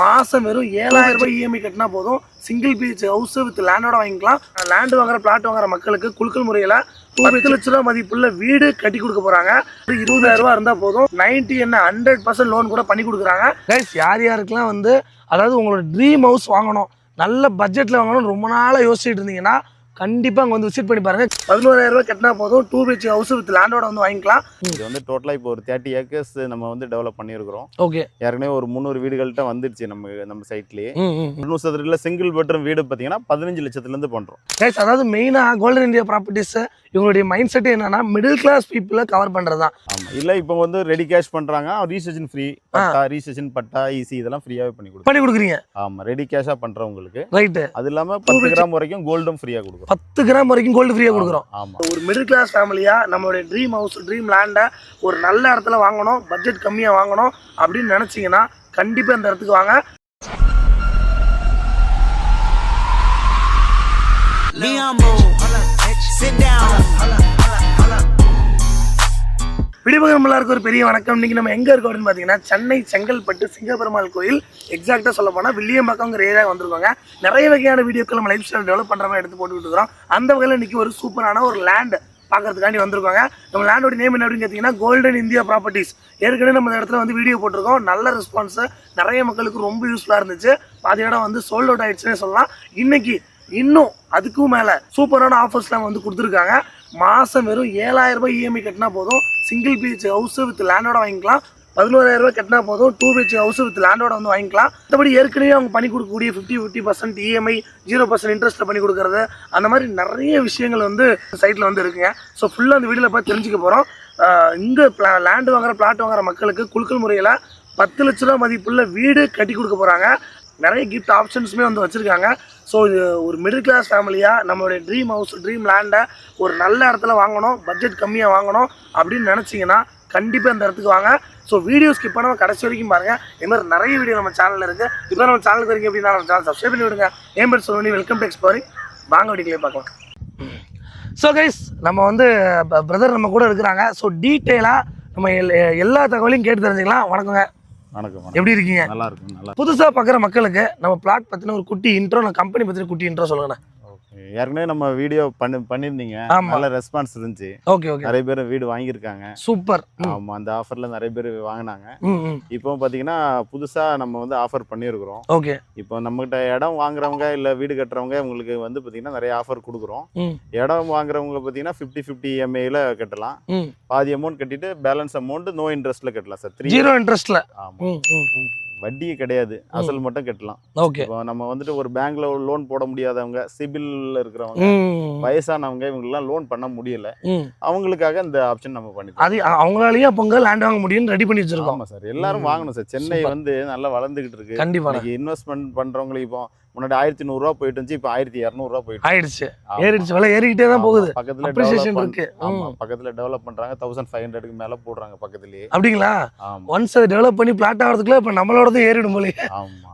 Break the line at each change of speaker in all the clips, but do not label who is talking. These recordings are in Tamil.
மாசம் வெறும் ஏழாயிரம் ரூபாய் இஎம்ஐ கட்டினா போதும். சிங்கிள் பீச் ஹவுஸ் வித் லேண்டோட வாங்கிக்கலாம். லேண்ட் வாங்குற பிளாட் வாங்குற மக்களுக்கு குலுக்கல் முறையில பத்து லட்ச ரூபா மதிப்புள்ள வீடு கட்டி கொடுக்க போறாங்க. இருபதாயிரம் ரூபாய் இருந்தா போதும். 90 என்ன ஹண்ட்ரட் பர்சன்ட் லோன் கூட பண்ணி கொடுக்குறாங்க. கைஸ் யார் யாருக்கெல்லாம் வந்து அதாவது உங்களோட ட்ரீம் ஹவுஸ் வாங்கணும் நல்ல பட்ஜெட்ல வாங்கணும் ரொம்ப நாளா யோசிச்சுட்டு இருந்தீங்கன்னா கண்டிப்பா அங்க வந்து விசிட் பண்ணி பாருங்க. பதினோராயிரம் ரூபாய் கட்டினா போதும். டூ பிஹெச் ஹவுஸ் வித் லேண்டோட வந்து வாங்கிக்கலாம்.
இது வந்து டோட்டலாக இப்போ ஒரு தேர்ட்டி ஏக்கர்ஸ் நம்ம வந்து டெவலப் பண்ணியிருக்கிறோம்.
ஓகே
ஏற்கனவே ஒரு முந்நூறு வீடுகள்கிட்ட வந்துடுச்சு நம்ம நம்ம சைட்லேயே முந்நூறு சதுரத்தில் சிங்கிள் பெட்ரூம் வீடு பார்த்தீங்கன்னா பதினஞ்சு லட்சத்துலேருந்து பண்ணுறோம்
கைஸ் அதாவது மெயினாக கோல்டன் இந்தியா ப்ராப்பர்ட்டிஸ் இவங்களுடைய மைண்ட் செட் என்னன்னா மிடில் கிளாஸ் பீப்புளை கவர் பண்ணுறது தான்
இல்லை இப்போ வந்து ரெடி கேஷ் பண்ணுறாங்க ரீசெஷன் ஃப்ரீ பட்டா ரீசெஷன் பட்டா ஈஸி இதெல்லாம் ஃப்ரீயாகவே பண்ணி கொடுக்கும்
பண்ணி கொடுக்குறீங்க.
ஆமாம் ரெடி கேஷாக பண்ணுறவங்களுக்கு
ரைட்டு
அது இல்லாமல் பத்து கிராம் வரைக்கும் கோல்டும் ஃப்ரீயாக கொடுக்குறோம்.
பத்து கிராம் வரைக்கும் கோல்டு ஃப்ரீயாக கொடுக்குறோம்.
ஆமாம்
ஒரு மிடில் கிளாஸ் ஃபேமிலியாக நம்மளுடைய ட்ரீம் ஹவுஸ் ட்ரீம் லேண்டை ஒரு நல்ல இடத்துல வாங்கணும் பட்ஜெட் கம்மியாக வாங்கணும் அப்படின்னு நினச்சிங்கன்னா கண்டிப்பாக இந்த இடத்துக்கு வாங்க.
Humble. Sit down.
விடிபகம் எல்லாருக்கும் ஒரு பெரிய வணக்கம். இன்னைக்கு நம்ம எங்க இருக்கோம் அப்படின்னு பாத்தீங்கன்னா சென்னை செங்கல்பட்டு சிங்கப்பெருமாள் கோயில். எக்ஸாக்டா சொல்ல போனா வில்லியம்பாக்கங்கிற ஏரியா வந்திருக்காங்க. நிறைய வகையான வீடியோக்கள் நம்ம லைஃப் ஸ்டைல் டெவலப் பண்ற மாதிரி எடுத்து போட்டுக்கிட்டு இருக்கிறோம். அந்த வகையில் இன்னைக்கு ஒரு சூப்பரான ஒரு லேண்ட் பார்க்கறதுக்காண்டி வந்திருக்காங்க. நம்ம லேண்டோட நேம் என்ன அப்படின்னு கேட்டிங்கன்னா கோல்டன் இந்தியா ப்ராப்பர்ட்டிஸ் ஏற்கனவே நம்ம இந்த இடத்துல வந்து வீடியோ போட்டிருக்கோம். நல்ல ரெஸ்பான்ஸ் நிறைய மக்களுக்கு ரொம்ப யூஸ்ஃபுல்லாக இருந்துச்சு. பாதி இடம் வந்து சோல்ட் அவுட் ஆயிடுச்சுன்னே சொல்லலாம். இன்னைக்கு இன்னும் அதுக்கும் மேலே சூப்பரான ஆஃபர்ஸ்லாம் வந்து கொடுத்துருக்காங்க. மாதம் வெறும் ஏழாயிரம் ரூபாய் இஎம்ஐ கட்டினா போதும். சிங்கிள் பீச் ஹவுஸ் வித் லேண்டோட வாங்கிக்கலாம். பதினோராயிரம் ரூபாய் கட்டினா போதும். டூ பிஹெச் ஹவுஸ் வித் லேண்டோட வந்து வாங்கிக்கலாம். மற்றபடி ஏற்கனவே அவங்க பண்ணி கொடுக்கக்கூடிய fifty fifty percent EMI zero percent இன்ட்ரெஸ்ட்டில் பண்ணி கொடுக்குறது. அந்த மாதிரி நிறைய விஷயங்கள் வந்து சைட்டில் வந்து இருக்குங்க. ஸோ ஃபுல்லாக அந்த வீடியோவில் பார்த்து தெரிஞ்சுக்க போகிறோம் இங்கே பிளா லேண்டு வாங்குற பிளாட் வாங்குற மக்களுக்கு குழுக்கள் முறையில் பத்து லட்ச ரூபா மதிப்புள்ள வீடு கட்டி கொடுக்க போகிறாங்க நிறைய கிஃப்ட் ஆப்ஷன்ஸுமே வந்து வச்சுருக்காங்க. ஸோ இது ஒரு மிடில் கிளாஸ் ஃபேமிலியாக நம்மளுடைய ட்ரீம் ஹவுஸ் ட்ரீம் லேண்டை ஒரு நல்ல இடத்துல வாங்கணும் பட்ஜெட் கம்மியாக வாங்கணும் அப்படின்னு நினச்சிங்கன்னா கண்டிப்பாக இந்த இடத்துக்கு வாங்க. ஸோ வீடியோ ஸ்கிப் பண்ணாமல் கடைசி வரைக்கும் பாருங்கள் இது மாதிரி நிறைய வீடியோ நம்ம சேனலில் இருக்குது இப்போ நம்ம சேனலுக்கு வரைக்கும் அப்படின்னா நம்ம சேனல் சப்ஸ்கிரைப் பண்ணி விடுங்க. ஏன் பேர் சொல்லி வெல்கம் டு எக்ஸ்ப்ளோரிங் வாங்க வீடியோக்களே பார்க்கலாம். ஸோ கைஸ் நம்ம வந்து பிரதர் நம்ம கூட இருக்கிறாங்க. ஸோ டீட்டெயிலாக நம்ம எல்- எல்லா தகவலையும் கேட்டு தெரிஞ்சுக்கலாம். வணக்கங்க.
வணக்கம்
எப்படி இருக்கீங்க?
நல்லா இருக்கும் நல்லா
புதுசாக பார்க்குற மக்களுக்கு நம்ம பிளாட் பற்றின ஒரு குட்டி இன்ட்ரோ நான் கம்பெனி பற்றின குட்டி இன்ட்ரோ சொல்லுங்கண்ணா.
ஏற்கனவே நம்ம வீடியோ பண்ணி பண்ணியிருந்தீங்க.
ஆமா.
நல்ல ரெஸ்பான்ஸ் இருந்துச்சு.
Okay okay.
நிறைய பேர் வீடு வாங்கியிருக்காங்க.
சூப்பர்.
ஆமாம் அந்த ஆஃபரில் நிறைய பேர் வாங்கினாங்க. இப்போ பார்த்தீங்கன்னா புதுசாக நம்ம வந்து ஆஃபர் பண்ணியிருக்கிறோம்.
ஓகே.
இப்போ நம்மகிட்ட இடம் வாங்குறவங்க இல்லை வீடு கட்டுறவங்க உங்களுக்கு வந்து பார்த்தீங்கன்னா நிறைய ஆஃபர் கொடுக்குறோம். இடம் வாங்குறவங்க பார்த்தீங்கன்னா ஃபிஃப்டி ஃபிஃப்டி இஎம்ஐயில் கட்டலாம். பாதி அமௌண்ட் கட்டிட்டு பேலன்ஸ் அமௌண்ட் நோ இன்ட்ரெஸ்ட்டில் கட்டலாம் சார் த்ரீ
ஜீரோ இன்ட்ரெஸ்ட்டில்
ஆமாம்
ம் ம் ம்.
வட்டி கிடையாது அசல் மட்டும் கட்டலாம்.
ஓகே.
இப்போ நம்ம வந்துட்டு ஒரு பேங்க்ல லோன் போட முடியாதவங்க சிபில்ல இருக்கிறவங்க வயசானவங்க இவங்கெல்லாம் லோன் பண்ண முடியல. அவங்களுக்காக இந்த ஆப்ஷன் நம்ம பண்ணி
அது அ- அவங்களாலயும் அப்போ லேண்ட் வாங்க முடியும்னு ரெடி பண்ணி வச்சிருக்கோம்.
ஆமா சார். எல்லாரும். வாங்கணும் சார். சென்னை. வந்து நல்லா வளர்ந்துகிட்டு இருக்கு.
கண்டிப்பா.
இன்வெஸ்ட்மெண்ட் பண்றவங்களுக்கு இப்போ முன்னாடி ஆயிரத்தி நூறுரூவா போயிட்டு இருந்துச்சு இப்போ ஆயிரத்தி இரநூறுவா போயிட்டு.
ஆயிடுச்சு. ஏறிடுச்சு விலை ஏறிக்கிட்டே தான் போகுது.
பக்கத்துல develop
இருக்கு.
பண்- ஆமா.
ம்.
பக்கத்துல டெவலப் பண்றாங்க. தௌசண்ட் ஃபைவ் ஹண்ட்ரடுக்கு மேல போடுறாங்க பக்கத்துலயே.
அப்படிங்களா? ஒன்ஸ் அதை டெவலப் பண்ணி பிளாட் ஆகிறதுக்குள்ள இப்போ நம்மளோடது ஏறிடும் போலே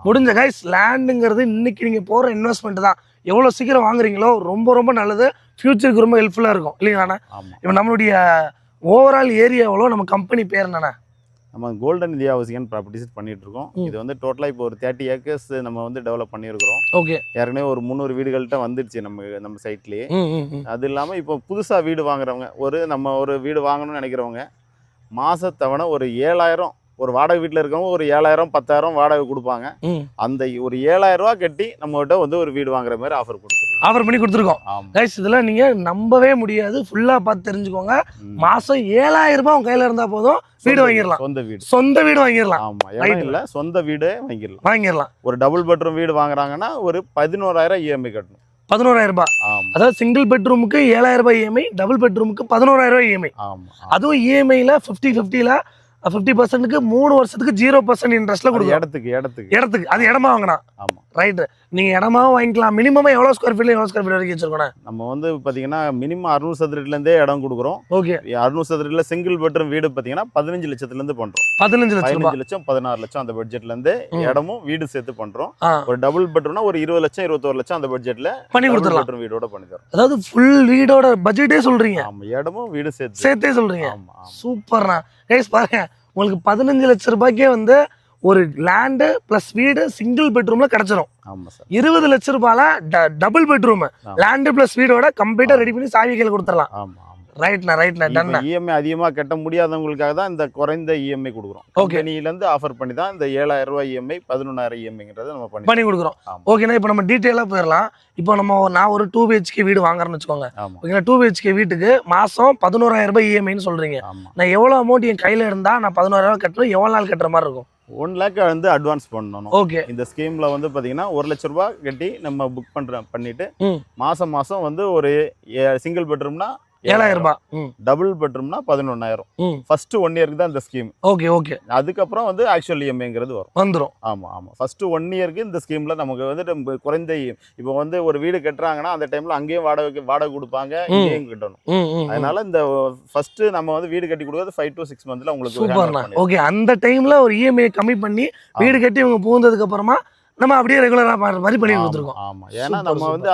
முடிஞ்ச கைஸ் லேண்டுங்கிறது இன்னைக்கு நீங்கள் போகிற இன்வெஸ்ட்மெண்ட் தான். எவ்வளோ சீக்கிரம் வாங்குறீங்களோ ரொம்ப ரொம்ப நல்லது. ஃபியூச்சருக்கு ரொம்ப ஹெல்ப்ஃபுல்லாக இருக்கும். இல்லைங்களாண்ணா இப்போ நம்மளுடைய ஓவரால் ஏரியாவளோ நம்ம கம்பெனி பேர் என்னண்ணா?
நம்ம கோல்டன் இந்தியா ஹவுசிங் ப்ராப்பர்ட்டிஸ் பண்ணிட்டு இருக்கோம்
ம்.
இது வந்து டோட்டலா இப்போ ஒரு தேர்ட்டி ஏக்கர்ஸ் நம்ம வந்து டெவலப் பண்ணியிருக்கிறோம்.
ஓகே.
ஏற்கனவே ஒரு முந்நூறு வீடுகள்கிட்ட வந்துடுச்சு நம்ம நம்ம சைட்லேயே அது இல்லாமல் இப்போ புதுசாக வீடு வாங்குறவங்க ஒரு நம்ம ஒரு வீடு வாங்கணும்னு நினைக்கிறவங்க மாசத்தவணை ஒரு ஏழாயிரம் ஒரு வாடகை வீட்டில் இருக்கவங்க ஒரு ஏழாயிரம் பத்தாயிரம் வாடகை கொடுப்பாங்க. அந்த ஒரு ஏழாயிரம் ரூபா கட்டி நம்மகிட்ட வந்து ஒரு வீடு வாங்குற மாதிரி ஆஃபர் கொடுத்துருக்கோம்.
ஆஃபர் பண்ணி கொடுத்துருக்கோம். கைஸ் இதெல்லாம் நீங்கள் நம்பவே முடியாது. ஃபுல்லாக பார்த்து தெரிஞ்சுக்கோங்க. மாதம் ஏழாயிரம் ரூபாய் உங்கள் கையில் இருந்தால் போதும். வீடு வாங்கிடலாம்.
சொந்த வீடு.
சொந்த வீடு வாங்கிடலாம்.
ஆமா. இல்ல சொந்த வீடே வாங்கிடலாம்.
வாங்கிடலாம்.
ஒரு டபுள் பெட்ரூம் வீடு வாங்குறாங்கன்னா ஒரு பதினோராயிரம் இஎம்ஐ கட்டணும்.
பதினோராயிரம் ரூபாய். அதாவது சிங்கிள் பெட்ரூமுக்கு ஏழாயிரம் ரூபாய் இஎம்ஐ டபுள் பெட்ரூமுக்கு பதினோராயிரம் ரூபாய் இஎம்ஐ
ஆமா.
அதுவும் இஎம்ஐல ஃபிஃப்டி ஃபிஃப்டியில் ஃபிஃப்டி பர்சன்ட்டுக்கு மூணு வருஷத்துக்கு ஜீரோ பர்சன்ட் இன்ட்ரெஸ்ட்ல கொடுக்கும்
இடத்துக்கு இடத்துக்கு.
இடத்துக்கு. அது இடமா வாங்கினா.
ஆமா.
ரைட்டு நீங்க இடமாவும் வாங்கிக்கலாம். மினிமம் எவ்வளோ ஸ்கொயர் ஃபீட்ல எவ்வளோ ஸ்கொயர் ஃபீட் வரைக்கும் வச்சிருக்கோண்ணே
நம்ம வந்து பாத்தீங்கன்னா மினிமம் அறுநூறு சதுரத்துலேருந்தே இடம் கொடுக்குறோம்.
ஓகே
அறுநூறு சதுரத்துல சிங்கிள் பெட்ரூம் வீடு பாத்தீங்கன்னா பதினஞ்சு லட்சத்துல இருந்து பண்றோம்.
பதினஞ்சு லட்சம்
பதினஞ்சு லட்சம் பதினாறு லட்சம் அந்த பட்ஜெட்ல இருந்து. இடமும் வீடு சேர்த்து பண்றோம். ஒரு டபுள் பெட்ரூம்னா ஒரு இருபது லட்சம் இருபத்தோரு லட்சம் அந்த பட்ஜெட்ல
பண்ணி கொடுத்துடலாம்.
பெட்ரூம் வீடோட பண்ணி தரோம்.
அதாவது ஃபுல் வீடோட பட்ஜெட்டே சொல்றீங்க.
ஆமா இடமும் வீடு சேர்த்து.
சேர்த்தே சொல்றீங்க.
ஆமா ஆமா.
சூப்பர்ண்ணா கைஸ் பாருங்க. உங்களுக்கு பதினஞ்சு லட்சம் ரூபாய்க்கே வந்து ஒரு லேண்டு ப்ளஸ் வீடு சிங்கிள் பெட்ரூம்ல கிடைச்சிரும். இருபது லட்ச ரூபாயில டபுள் பெட்ரூம். லேண்டு ப்ளஸ் வீடோட கம்ப்ளீட்டா ரெடி பண்ணி சாவி கையில் கொடுத்துடலாம். ரைட்ண்ணா ரைட்ண்ணா டன்னா
இஎம்ஐ அதிகமாக கட்ட முடியாதவங்களுக்காக தான் இந்த குறைந்த இஎம்ஐ கொடுக்குறோம்.
Okay.
கம்பெனிலேருந்து ஆஃபர் பண்ணி தான் இந்த ஏழாயிரம் ரூபாய் இஎம்ஐ பதினொன்றாயிரம் இஎம்ஐங்கிறத நம்ம பண்ணி
பண்ணி கொடுக்குறோம். ஓகேண்ணா இப்போ நம்ம டீட்டெயிலாக போயிடலாம். இப்போ நம்ம நான் ஒரு டூ பிஹெச்கே வீடு வாங்குறேன்னு வச்சுக்கோங்க. ஓகேங்களா டூ பிஹெச்கே வீட்டுக்கு மாசம் பதினோராயிரம் ரூபாய் இஎம்ஐன்னு சொல்றீங்க.
ஆமாம்
நான் எவ்வளோ அமௌண்ட் என் கையில இருந்தா நான் பதினோராயிரம் கட்டணும் எவ்வளோ நாள் கட்டுற மாதிரி இருக்கும்?
ஒன் லேக் வந்து அட்வான்ஸ் பண்ணணும்.
ஓகே
இந்த ஸ்கீமில் வந்து பார்த்தீங்கன்னா ஒரு லட்ச ரூபாய் கட்டி நம்ம புக் பண்ணுற பண்ணிட்டு
ம்.
மாதம் மாதம் வந்து ஒரு சிங்கிள் பெட்ரூம்னா
ஏழாயிரம் ரூபாய்.
டபுள் பெட்ரூம்னா பதினொன்றாயிரம்
ம்.
ஃபர்ஸ்ட் ஒன் இயருக்கு தான் இந்த ஸ்கீம்
ஓகே ஓகே
அதுக்கப்புறம் வந்து ஆக்சுவல் இஎம்ஐங்கிறது வரும்.
வந்துடும்
ஆமாம் ஆமாம் ஃபஸ்ட்டு ஒன் இயருக்கு இந்த ஸ்கீமில் நமக்கு வந்து குறைந்த இப்போ வந்து ஒரு வீடு கட்டுறாங்கன்னா அந்த டைமில் அங்கேயும் வாடகை வாடகை கொடுப்பாங்க இங்கேயும் கட்டணும். அதனால இந்த ஃபர்ஸ்ட் நம்ம வந்து வீடு கட்டி கொடுக்குறது ஃபைவ் டு சிக்ஸ் மந்த்ல உங்களுக்கு.
ஓகே அந்த டைம்ல ஒரு இஎம்ஐ கம்மி பண்ணி வீடு கட்டி இவங்க புகுந்ததுக்கு அப்புறமா நம்ம அப்படியே ரெகுலரா மாதிரி பண்ணி
ஆமா,
கொடுத்துருக்கோம்.
ஆமா. ஏன்னா நம்ம. வந்து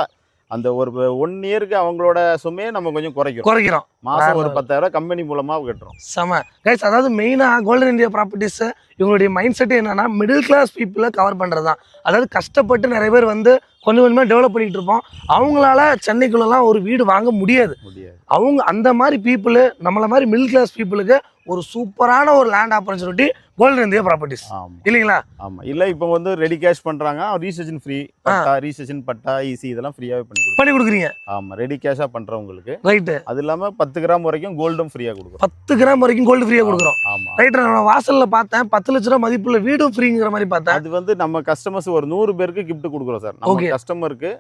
அந்த ஒரு ஒன் இயருக்கு அவங்களோட சுமையை நம்ம கொஞ்சம் குறைக்கிறோம்.
குறைக்கிறோம்.
மாசம் ஒரு பத்தாயிரம் கம்பெனி மூலமா கட்டுறோம்
செம. கைஸ் அதாவது மெயினாக கோல்டன் இந்தியா ப்ராப்பர்ட்டிஸ் இவங்களுடைய மைண்ட் செட் என்னன்னா மிடில் கிளாஸ் பீப்புளை கவர் பண்ணுறது தான் அதாவது கஷ்டப்பட்டு நிறைய பேர் வந்து கொஞ்சம் கொஞ்சமாக டெவலப் பண்ணிட்டு இருப்போம். அவங்களால சென்னைக்குள்ளலாம் ஒரு வீடு வாங்க முடியாது.
முடியாது.
அவங்க அந்த மாதிரி பீப்புள் நம்மள மாதிரி மிடில் கிளாஸ் பீப்புளுக்கு ஒரு சூப்பரான ஒரு land opportunity golden India properties இல்லைங்களா?
ஆமா. இல்ல இப்போ வந்து ரெடி கேஷ் பண்றாங்க. ரீசெஷன் ஃப்ரீ பட்டா ரீசெஷன் பட்டா ஈசி இதெல்லாம் ஃப்ரீயாவே பண்ணி கொடுக்கும்
பண்ணி கொடுக்குறீங்க.
ஆமா ரெடி கேஷா பண்றவங்களுக்கு.
ரைட்டு
அது இல்லாம பத்து கிராம் வரைக்கும் கோல்டும் ஃப்ரீயா கொடுக்குறோம்.
பத்து கிராம் வரைக்கும் கோல்டு ஃப்ரீயாக கொடுக்குறோம்.
ஆமா
ரைட் நான் வாசல்ல பார்த்தேன். பத்து லட்ச ரூபா மதிப்புள்ள வீடும் ஃப்ரீங்கிற மாதிரி பார்த்தேன்.
அது வந்து நம்ம கஸ்டமர்ஸ் ஒரு நூறு பேருக்கு gift கொடுக்குறோம் சார் நம்ம. கஸ்டமருக்கு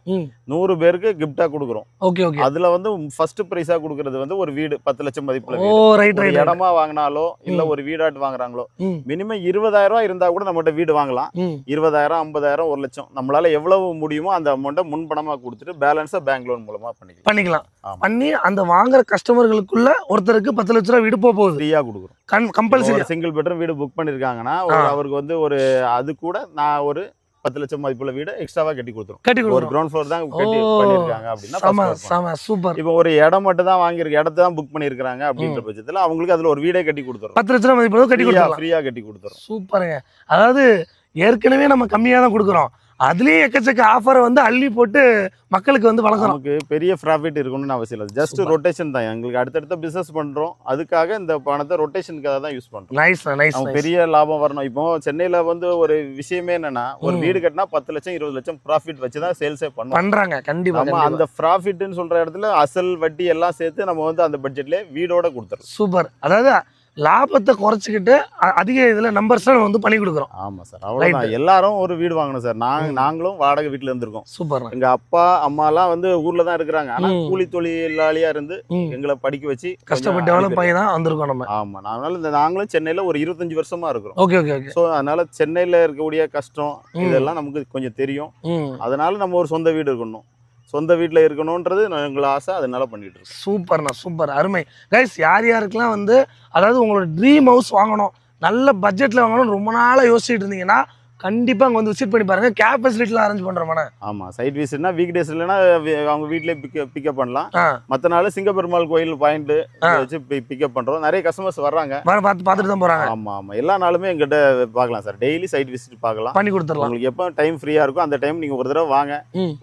நூறு பேருக்கு கிஃப்டா கொடுக்குறோம்.
ஓகே ஓகே
அதுல வந்து ஃபர்ஸ்ட் பிரைஸா கொடுக்கறது வந்து ஒரு வீடு பத்து லட்சம் மதிப்புல
ஓ ரைட் ரைட்
இடமா வாங்கினாலோ இல்ல. ஒரு வீடாட்டு வாங்குறாங்களோ மினிமம் இருபதாயிரம் ரூபாய் இருந்தா கூட நம்மகிட்ட வீடு வாங்கலாம். இருபதாயிரம் ஐம்பதாயிரம் ஒரு லட்சம். நம்மளால எவ்வளவு முடியுமோ அந்த அமௌண்ட்டை முன்பணமா கொடுத்துட்டு பேலன்ஸை பேங்க் லோன் மூலமா பண்ணிக்கலாம்.
பண்ணிக்கலாம். பண்ணி அந்த வாங்குற கஸ்டமர்களுக்குள்ள ஒருத்தருக்கு பத்து லட்ச ரூபா வீடு போக போகுது.
ஃப்ரீயா கொடுக்குறோம்.
கம்பல்சரி
சிங்கிள் பெட்ரூம் வீடு புக் பண்ணிருக்காங்கன்னா. அவருக்கு வந்து ஒரு அது கூட நான் ஒரு பத்து லட்சம் மதிப்புள்ள வீடு எக்ஸ்ட்ராவா கட்டி கொடுத்துரும்.
கட்டி
ஒரு கிரவுண்ட் ஃப்ளோர் தான் கட்டி பண்ணிருக்காங்க அப்படின்னா
சூப்பர்.
இப்போ ஒரு இடம் மட்டும் தான் வாங்கியிருக்க இடத்த தான் புக் பண்ணிருக்காங்க அப்படின்ற பட்சத்துல அவங்களுக்கு அதுல ஒரு வீடே கட்டி கொடுத்துரும்.
பத்து லட்ச ரூபா மதிப்பு கட்டி கொடுத்துடலாம்.
ஃப்ரீயா கட்டி கொடுத்துரும்.
சூப்பருங்க. அதாவது ஏற்கனவே நம்ம கம்மியாக தான் கொடுக்குறோம். அதுலயே எக்கச்சக்க ஆஃபரை வந்து அள்ளி போட்டு மக்களுக்கு வந்து வழங்குறோம்
நமக்கு பெரிய ப்ராஃபிட் இருக்கணும்னு அவசியம் இல்லை. ஜஸ்ட். ரொட்டேஷன் தான். எங்களுக்கு அடுத்தடுத்த பிசினஸ் பண்றோம். அதுக்காக இந்த பணத்தை ரொட்டேஷனுக்காக தான் யூஸ் பண்றோம்.
நைஸ் நைஸ்
பெரிய லாபம் வரணும். இப்போ சென்னையில வந்து ஒரு விஷயமே என்னன்னா ஒரு. வீடு கட்டினா பத்து லட்சம் இருபது லட்சம் ப்ராஃபிட் வச்சு தான் சேல்ஸே பண்ணுவோம்.
பண்றாங்க. கண்டிப்பா
நம்ம. அந்த ப்ராஃபிட்னு சொல்ற இடத்துல அசல் வட்டி எல்லாம் சேர்த்து நம்ம வந்து அந்த பட்ஜெட்ல வீடோட கொடுத்துறோம்
சூப்பர். அதாவது லாபத்தை குறைச்சிக்கிட்டு அதிக இதுல நம்பர்ஸ் நம்ம வந்து பண்ணி கொடுக்குறோம்.
ஆமா சார். அவ்வளவுதான். எல்லாரும் ஒரு வீடு வாங்கணும் சார். நாங்க
ம்.
நாங்களும் வாடகை வீட்டுல இருந்திருக்கோம்.
சூப்பர்.
எங்க அப்பா அம்மா எல்லாம் வந்து ஊர்ல தான் இருக்கிறாங்க. ஆனா
ம்.
கூலி தொழிலாளியா இருந்து எங்களை படிக்க வச்சு
கஷ்டப்பட்டு ஆகி தான் வந்திருக்கோம் நம்ம.
ஆமா. அதனால இந்த நாங்களும் சென்னையில ஒரு இருபத்தஞ்சு வருஷமா இருக்கிறோம்.
Okay okay okay.
ஸோ அதனால சென்னையில இருக்கக்கூடிய கஷ்டம். இதெல்லாம் நமக்கு கொஞ்சம் தெரியும். அதனால நம்ம ஒரு சொந்த வீடு இருக்கணும். சொந்த வீட்டில் இருக்கணுன்றது எங்களை ஆசை அதனால பண்ணிட்டு இருக்கோம்
சூப்பர்ண்ணா சூப்பர் அருமை. கைஸ் யார் யாருக்கெல்லாம் வந்து அதாவது உங்களோட ட்ரீம் ஹவுஸ் வாங்கணும் நல்ல பட்ஜெட்டில் வாங்கணும்னு ரொம்ப நாளாக யோசிச்சுட்டு இருந்தீங்கன்னா கண்டிப்பாக அங்கே வந்து விசிட் பண்ணி பாருங்க. கேப் ஃபெசிலிட்டிலாம் அரேஞ்ச் பண்ணுறோம்ண்ணே
ஆமா சைட் விசிட்னா வீக் டேஸ் இல்லைன்னா அவங்க வீட்லயே பிக்க பிக்கப் பண்ணலாம். மற்ற நாள் சிங்கப்பெருமாள் கோயில் பாயிண்ட். வச்சு பிக்கப் பண்றோம். நிறைய கஸ்டமர்ஸ் வர்றாங்க.
வர பார்த்து பார்த்துட்டு தான் போகிறாங்க
ஆமா ஆமா. எல்லா நாளுமே எங்கிட்ட பார்க்கலாம் சார். டெய்லி சைட் விசிட் பார்க்கலாம்.
பண்ணி கொடுத்துடலாம்.
உங்களுக்கு எப்போ டைம் ஃப்ரீயா இருக்கோ அந்த டைம் நீங்க ஒரு தடவை வாங்க.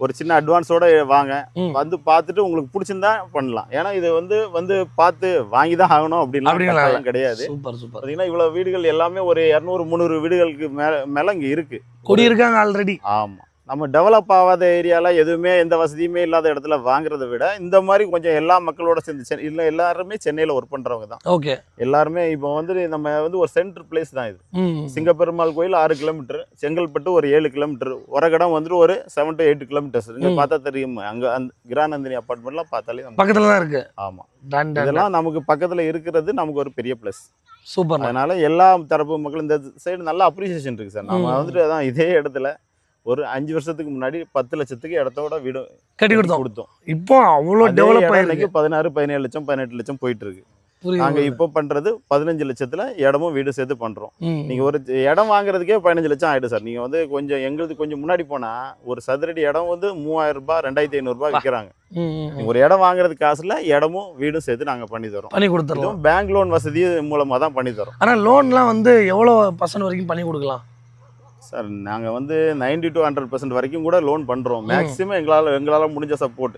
ஒரு சின்ன அட்வான்ஸோட வாங்க. வந்து பார்த்துட்டு உங்களுக்கு பிடிச்சிருந்தா பண்ணலாம். ஏன்னா இது வந்து வந்து பார்த்து வாங்கி தான் ஆகணும்? அப்படின்லாம் கிடையாது.
Super super.
பார்த்தீங்கன்னா இவ்வளவு வீடுகள் எல்லாமே ஒரு இரநூறு முந்நூறு வீடுகளுக்கு மேல மேல இங்க இருக்கு.
கொடி இருக்காங்க ஆல்ரெடி
ஆமா. நம்ம டெவலப் ஆகாத ஏரியால எதுவுமே எந்த வசதியுமே இல்லாத இடத்துல வாங்குறதை விட இந்த மாதிரி கொஞ்சம் எல்லா மக்களோட சேர்ந்து சென்னை இல்லை எல்லாருமே சென்னையில ஒர்க் பண்றவங்க தான்.
ஓகே
எல்லாருமே இப்போ வந்து நம்ம வந்து ஒரு சென்டர் பிளேஸ் தான் இது. சிங்கப்பெருமாள் கோயில் ஆறு கிலோமீட்டர் செங்கல்பட்டு ஒரு ஏழு கிலோமீட்டர் உரகடம் வந்துட்டு ஒரு செவன் டு எயிட் கிலோமீட்டர்ஸ் இங்க. பார்த்தா தெரியும் அங்க அந்த கிரானந்தினி அப்பார்ட்மெண்ட்லாம் பார்த்தாலே
பக்கத்தில் தான் இருக்கு.
ஆமா.
டன் டன்
இதெல்லாம் நமக்கு பக்கத்துல இருக்கிறது நமக்கு ஒரு பெரிய பிளஸ்
சூப்பர்
அதனால எல்லா தரப்பு மக்களும் இந்த சைடு நல்ல அப்ரிசியேஷன் இருக்கு சார் நம்ம. வந்துட்டு அதான் இதே இடத்துல ஒரு அஞ்சு வருஷத்துக்கு முன்னாடி பத்து லட்சத்துக்கு இடத்தோட வீடு
கட்டி கொடுத்தோம்.
கொடுத்தோம்.
இப்போ அவ்வளோ டெவலப் ஆயிருக்கு
பதினாறு பதினேழு லட்சம் பதினெட்டு லட்சம் போயிட்டு இருக்கு நாங்க இப்போ பண்றது பதினஞ்சு லட்சத்துல இடமும் வீடு சேர்த்து பண்றோம். நீங்க ஒரு இடம் வாங்குறதுக்கே பதினஞ்சு லட்சம் ஆயிடும் சார். நீங்க வந்து கொஞ்சம் எங்களுக்கு கொஞ்சம் முன்னாடி போனா ஒரு சதுரடி இடம் வந்து மூவாயிரம் ரூபாய் ரெண்டாயிரத்தி ஐநூறு ரூபாய் விற்கிறாங்க ஒரு இடம் வாங்குறது காசுல இடமும் வீடும் சேர்த்து நாங்க பண்ணி தரோம்.
பண்ணி கொடுத்துடலாம்
இதுவும் பேங்க் லோன் வசதி மூலமா தான் பண்ணி தரோம்.
ஆனால் லோன்லாம் வந்து எவ்வளோ பர்சன்ட் வரைக்கும் பண்ணி கொடுக்கலாம்?
சார் நாங்கள் வந்து 90 டு ஹண்ட்ரட் பர்சன்ட் வரைக்கும் கூட லோன் பண்ணுறோம் மேக்ஸிமம் எங்களால் எங்களால் முடிஞ்ச சப்போர்ட்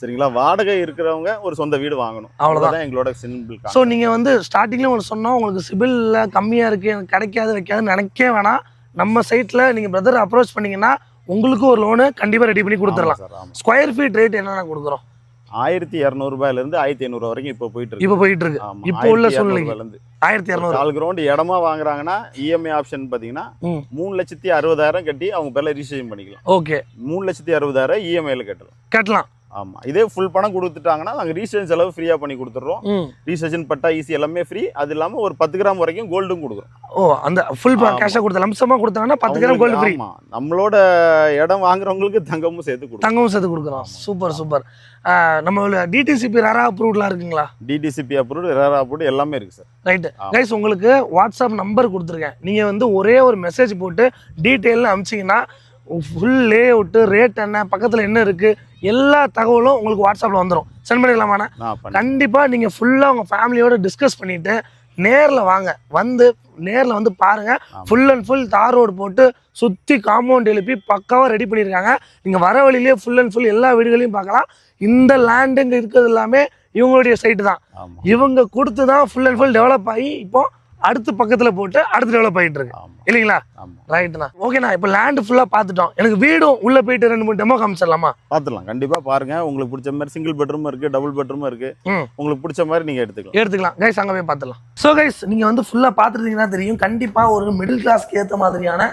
சரிங்களா? வாடகை இருக்கிறவங்க ஒரு சொந்த வீடு வாங்கணும். அவ்வளோதான் எங்களோட சிம்பிள்
ஸோ நீங்கள் வந்து ஸ்டார்டிங்லேயும் உங்களுக்கு சொன்னோம் உங்களுக்கு சிபிலில் கம்மியாக இருக்குது கிடைக்காது வைக்காதுன்னு நினைக்கவே வேணாம். நம்ம சைட்டில் நீங்கள் பிரதர் அப்ரோச் பண்ணீங்கன்னா உங்களுக்கு ஒரு லோனு கண்டிப்பாக ரெடி பண்ணி கொடுத்துடலாம். ஸ்கொயர் ஃபீட் ரேட் என்னென்ன கொடுக்குறோம்?
ஆயிரத்தி இரநூறுபாயிலேருந்து ஆயிரத்தி ஐநூறு வரைக்கும் இப்போ போயிட்டு இருக்கு.
இப்போ போயிட்டு இருக்கு. இப்போ உள்ள
1200
சூழ்நிலைக்கு.
ரூபாயிலேருந்து.
ஆயிரத்தி இரநூறு.
கால் கிரவுண்ட் இடமா வாங்குறாங்கன்னா இஎம்ஐ ஆப்ஷன் பார்த்தீங்கன்னா
ம்.
மூணு லட்சத்தி அறுபதாயிரம் கட்டி அவங்க பேர்ல ரிஜிஸ்ட்ரேஷன் பண்ணிக்கலாம்.
ஓகே.
மூணு லட்சத்தி அறுபதாயிரம் இஎம்ஐல கட்டலாம்.
கட்டலாம்.
ஆமா. இதே ஃபுல் பணம் கொடுத்துட்டாங்கன்னா நாங்கள் ரீசேஷன் செலவு ஃப்ரீயா பண்ணி கொடுத்துட்றோம். ரீசேஷன் பட்டா ஈஸி எல்லாமே ஃப்ரீ அது இல்லாம ஒரு பத்து கிராம் வரைக்கும் கோல்டும் கொடுக்குறோம்.
ஓ அந்த ஃபுல். கேஷாக கொடுத்த லம்சமாக கொடுத்தாங்கன்னா பத்து கிராம் கோல்டு ஃப்ரீ
நம்மளோட இடம் வாங்குறவங்களுக்கு தங்கமும் சேர்த்து கொடுக்கும்
தங்கமும் சேர்த்து கொடுக்குறோம். Super super. நம்ம டிடிசிபி ரேரா அப்ரூவ்லாம் இருக்குங்களா?
டிடிசிபி அப்ரூவ்டு ரேரா அப்ரூவ்டு எல்லாமே இருக்கு சார்
ரைட்டு. கைஸ் உங்களுக்கு வாட்ஸ்அப் நம்பர் கொடுத்துருக்கேன். நீங்கள் வந்து ஒரே ஒரு மெசேஜ் போட்டு டீட்டெயில்னு அமிச்சிங்கன்னா ஃபுல் லே அவுட்டு ரேட் என்ன பக்கத்தில் என்ன இருக்குது எல்லா தகவலும் உங்களுக்கு வாட்ஸ்அப்பில் வந்துடும் சென்ட் பண்ணிடலாமாண்ணா கண்டிப்பாக நீங்கள் ஃபுல்லாக உங்கள் ஃபேமிலியோட டிஸ்கஸ் பண்ணிவிட்டு நேரில் வாங்க. வந்து நேரில் வந்து பாருங்கள். Full and full tar road போட்டு சுற்றி காம்பவுண்ட் எழுப்பி பக்காவாக ரெடி பண்ணியிருக்காங்க நீங்கள் வர வழியிலே ஃபுல் அண்ட் ஃபுல் எல்லா வீடுகளையும் பார்க்கலாம். இந்த லேண்டு இங்கே இருக்கிறது எல்லாமே இவங்களுடைய சைட்டு தான். இவங்க கொடுத்து தான் ஃபுல் அண்ட் ஃபுல் டெவலப் ஆகி இப்போ அடுத்த பக்கத்தில் போட்டு அடுத்து டெவலப் ஆகிட்டு இருக்கு. இல்லைங்களா? ரைட்டுண்ணா ஓகேண்ணா இப்போ லேண்டு ஃபுல்லாக பார்த்துட்டோம். எனக்கு வீடும் உள்ளே போயிட்டு ரெண்டு மூணு டெமோ காமிச்சிடலாமா?
பார்த்துடலாம். கண்டிப்பா பாருங்க. உங்களுக்கு பிடிச்ச மாதிரி சிங்கிள் பெட்ரூம் இருக்கு டபுள் பெட்ரூம் இருக்கு. உங்களுக்கு பிடிச்ச மாதிரி நீங்க எடுத்துக்கலாம்.
எடுத்துக்கலாம். கைஸ் அங்கே போய் பார்த்துடலாம். ஸோ கைஸ் நீங்கள் வந்து ஃபுல்லாக பார்த்துருந்தீங்கன்னா தெரியும். கண்டிப்பாக ஒரு மிடில் கிளாஸ்க்கு ஏற்ற மாதிரியான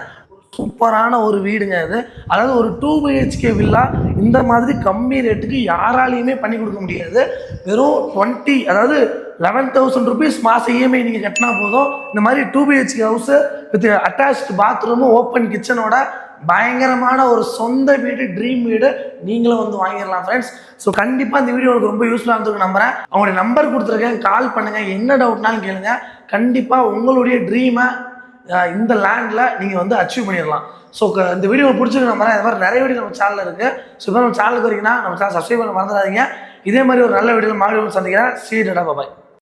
சூப்பரான ஒரு வீடுங்க இது. அதாவது ஒரு டூ பிஹெச்கே வில்லா இந்த மாதிரி கம்மி ரேட்டுக்கு யாராலையுமே பண்ணி கொடுக்க முடியாது. வெறும் டுவெண்ட்டி அதாவது லெவன் தௌசண்ட் ருபீஸ் மாதம் இஎம்ஐ நீங்கள் கட்டினா போதும். இந்த மாதிரி two BHK house with attached பாத்ரூமும் open கிச்சனோட பயங்கரமான ஒரு சொந்த வீடு ட்ரீம் வீடு நீங்களும் வந்து வாங்கிடலாம் ஃப்ரெண்ட்ஸ் ஸோ கண்டிப்பாக இந்த வீடியோ உங்களுக்கு ரொம்ப யூஸ்ஃபுல்லாக இருந்திருக்கு நம்புறேன். அவங்களுடைய நம்பர் கொடுத்துருக்கேன். கால் பண்ணுங்கள் என்ன டவுட்னாலும் கேளுங்க. கண்டிப்பாக உங்களுடைய ட்ரீமை இந்த லேண்டில் நீங்கள் வந்து அச்சீவ் பண்ணிடலாம். ஸோ இந்த வீடியோ பிடிச்சிருக்கு நம்புறேன். இது மாதிரி நிறைய வீடியோ நம்ம சேனலில் இருக்குது ஸோ இப்போ நம்ம சேனலுக்கு வரீங்கன்னா நம்ம சேனல் சப்ஸ்கிரைப் பண்ண மறந்துடாதீங்க. இதே மாதிரி ஒரு நல்ல வீடியோ மறுபடியும் சந்திக்கிறேன். சீடடா பாய்